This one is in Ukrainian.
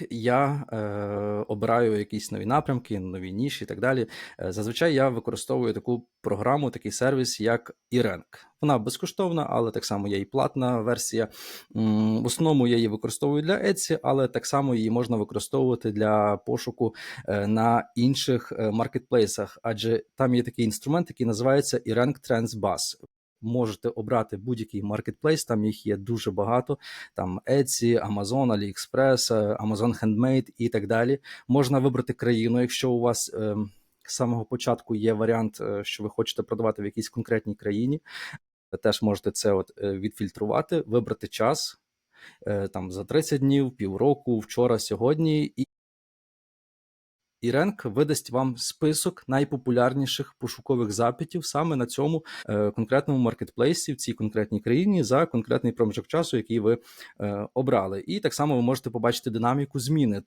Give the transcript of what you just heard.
як я е, обираю якісь нові напрямки, нові ніші і так далі. Е, Зазвичай я використовую таку програму, такий сервіс, як eRank. Вона безкоштовна, але так само є і платна версія. В основному я її використовую для Etsy, але так само її можна використовувати для пошуку е, на інших е, маркетплейсах, адже там є такий інструмент, який називається eRank Trends Bus. Можете обрати будь-який маркетплейс, там їх є дуже багато. Там Etsy, Amazon, AliExpress, е, Amazon Handmade і так далі. Можна вибрати країну, якщо у вас е, з самого початку є варіант, е, що ви хочете продавати в якійсь конкретній країні. Теж можете це от е, відфільтрувати, вибрати час там за 30 днів, півроку, вчора, сьогодні, і і Ренк видасть вам список найпопулярніших пошукових запитів саме на цьому е, конкретному маркетплейсі в цій конкретній країні за конкретний проміжок часу, який ви е, обрали. І так само ви можете побачити динаміку зміни.